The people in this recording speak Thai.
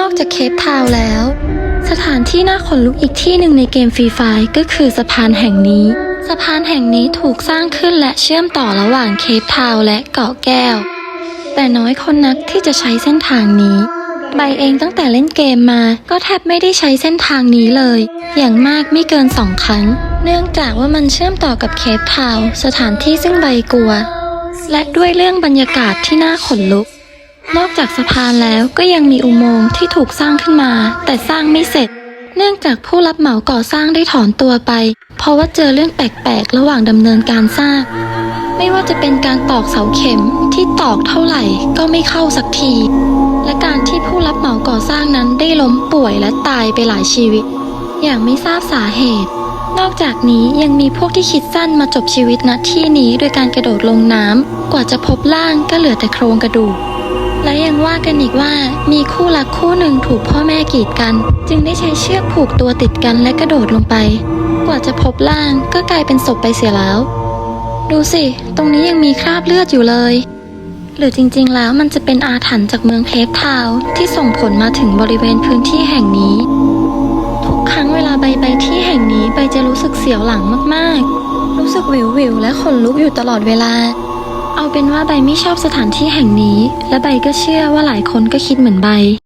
นอกจากเคปทาวแล้ว สถานที่น่าขนลุกอีกที่หนึ่งในเกมฟรีไฟก็คือสะพานแห่งนี้ สะพานแห่งนี้ถูกสร้างขึ้นและเชื่อมต่อระหว่างเคปทาวและเกาะแก้ว แต่น้อยคนนักที่จะใช้เส้นทางนี้ใบเองตั้งแต่เล่นเกมมาก็แทบไม่ได้ใช้เส้นทางนี้เลย อย่างมากไม่เกินสองครั้ง เนื่องจากว่ามันเชื่อมต่อกับเคปทาวสถานที่ซึ่งใบกลัว และด้วยเรื่องบรรยากาศที่น่าขนลุก นอกจากสะพานแล้วก็ยังมีอุโมงค์ที่ถูกสร้างขึ้นมา แต่สร้างไม่เสร็จ เนื่องจากผู้รับเหมาก่อสร้างได้ถอนตัวไป เพราะว่าเจอเรื่องแปลกๆ ระหว่างดำเนินการสร้าง ไม่ว่าจะเป็นการตอกเสาเข็มที่ตอกเท่าไหร่ก็ไม่เข้าสักที และการที่ผู้รับเหมาก่อสร้างนั้นได้ล้มป่วยและตายไปหลายชีวิต อย่างไม่ทราบสาเหตุ นอกจากนี้ยังมีพวกที่คิดสั้นมาจบชีวิตณที่นี้โดยการกระโดดลงน้ำกว่าจะพบร่างก็เหลือแต่โครงกระดูก และยังว่ากันอีกว่ามีคู่รักคู่หนึ่งถูกพ่อแม่กีดกัน จึงได้ใช้เชือกผูกตัวติดกันและกระโดดลงไป กว่าจะพบร่างก็กลายเป็นศพไปเสียแล้ว ดูสิ ตรงนี้ยังมีคราบเลือดอยู่เลย หรือจริงๆแล้วมันจะเป็นอาถรรพ์จากเมืองเคปทาวที่ส่งผลมาถึงบริเวณพื้นที่แห่งนี้ ทุกครั้งเวลาใบไปที่แห่งนี้ใบจะรู้สึกเสียวหลังมากๆ รู้สึกวิววิวและขนลุกอยู่ตลอดเวลา เอาเป็นว่าใบไม่ชอบสถานที่แห่งนี้ และใบก็เชื่อว่าหลายคนก็คิดเหมือนใบ